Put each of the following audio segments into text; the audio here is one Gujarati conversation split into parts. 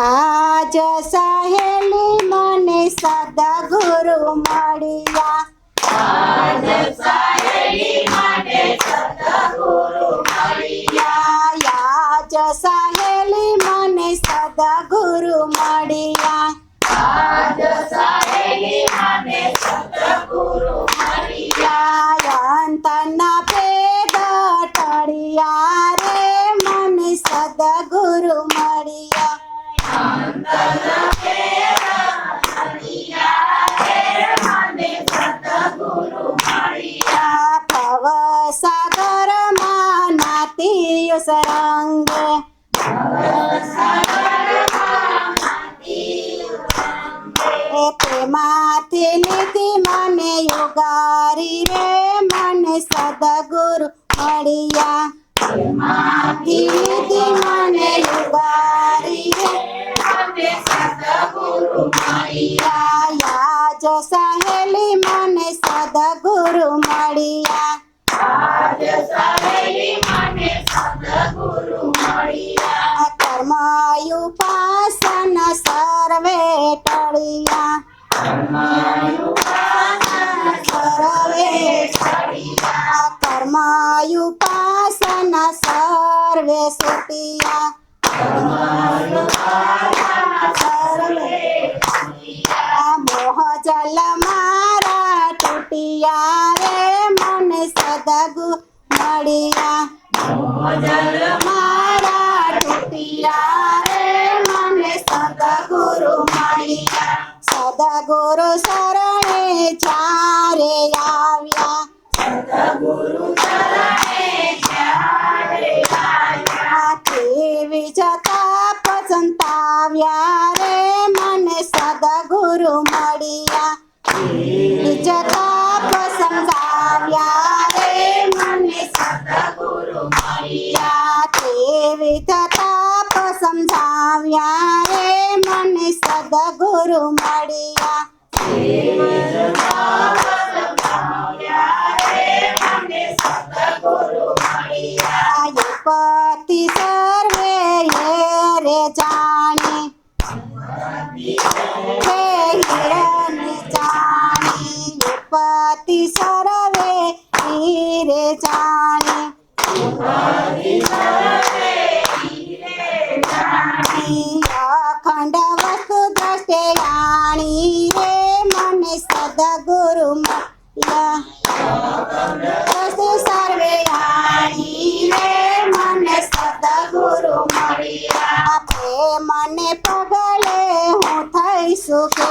આજ સહેલી મને સદગુરુ મળ્યા આજ સહેલી મને સદગુરુ મળ્યા અંતના સરંગે એ પ્રેમાથી લીધી મને યુગારી રે મને સદગુરુ મળ્યા પ્રેમાથી લીધી મને યુગારી રે યાજ સહેલી મને સદગુરુ મળ્યા કર્મયુપાસન સર્વે ટળિયા. સર્વે ટળિયા. કર્મયુપાસન સર્વે સુટિયા મને સદગુ મળ્યા મારા તૂટિયા રે મને સદગુરુ મળ્યા સદગુરુ શરણે ચારે આવ્યા કેવી જતા પસંતાવ્યા રે મને સદગુરુ મળ્યા જતા મને સદગુરુ મળ્યા કેવી જતા પસંતાવ્યા રે મને સદગુરુ મળ્યા जाने। अखंड वस्तु रानी आणी रे, मन सदगुरु दृष्टि सर्वे आणी रे, मन सदगुरु प्रेम मन पगले हो थई सुखे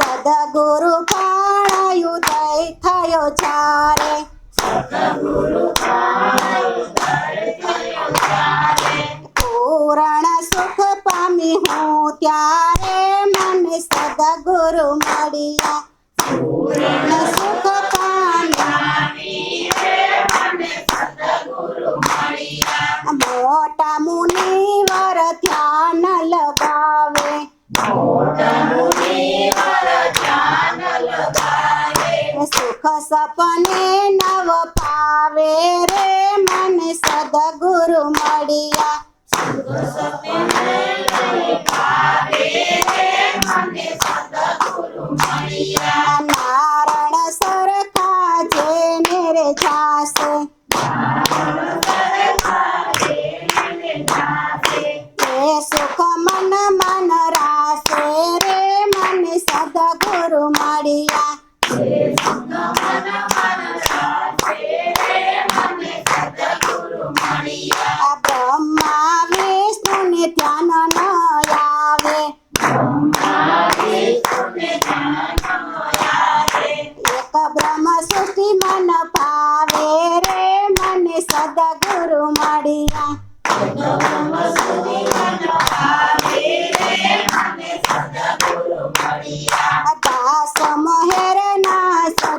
સદગુરુ પ્રાણયુદય થયો ચારે પૂરણ સુખ પામી હું ત્યારે મને સદગુરુ મળ્યા. પૂર્ણ સુખ પામી મોટા મુનિવર સપને નવ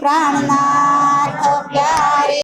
ప్రాణినా